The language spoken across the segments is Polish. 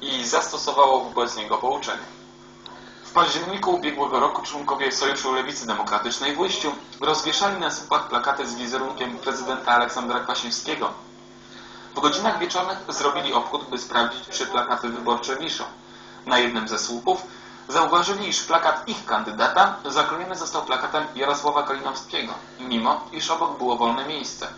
i zastosowało wobec niego pouczenie. W październiku ubiegłego roku członkowie Sojuszu Lewicy Demokratycznej w Ujściu rozwieszali na słupach plakaty z wizerunkiem prezydenta Aleksandra Kwaśniewskiego. W godzinach wieczornych zrobili obchód, by sprawdzić, czy plakaty wyborcze wiszą. Na jednym ze słupów zauważyli, iż plakat ich kandydata zaklejony został plakatem Jarosława Kalinowskiego, mimo iż obok było wolne miejsce.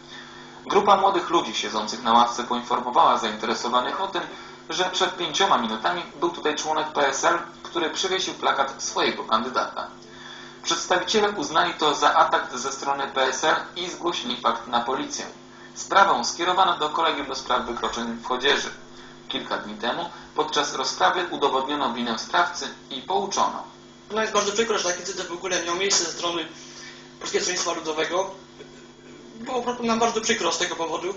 Grupa młodych ludzi siedzących na ławce poinformowała zainteresowanych o tym, że przed pięcioma minutami był tutaj członek PSL, który przywiesił plakat swojego kandydata. Przedstawiciele uznali to za atak ze strony PSL i zgłosili fakt na policję. Sprawę skierowano do Kolegium do Spraw Wykroczeń w Chodzieży. Kilka dni temu podczas rozprawy udowodniono winę sprawcy i pouczono. No jest bardzo przykro, że taki incydent w ogóle miał miejsce ze strony Polskiego Stronnictwa Ludowego. Było nam bardzo przykro z tego powodu.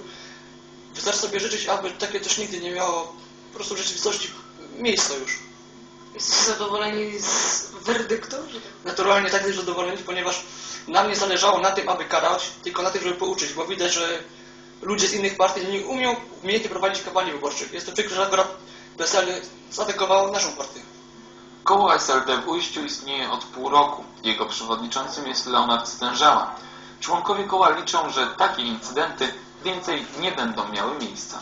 Wystarczy sobie życzyć, aby takie coś nigdy nie miało po prostu w rzeczywistości miejsca już. Jesteście zadowoleni z werdyktu? Tak Naturalnie tak jest zadowoleni, ponieważ nam nie zależało na tym, aby karać, tylko na tym, żeby pouczyć, bo widać, że ludzie z innych partii nie umią umiejętnie prowadzić kampanii wyborczych. Jest to przykre, że akurat PSL zaatakowało naszą partię. Koło SLD w Ujściu istnieje od pół roku. Jego przewodniczącym jest Leonard Stężała. Członkowie koła liczą, że takie incydenty więcej nie będą miały miejsca.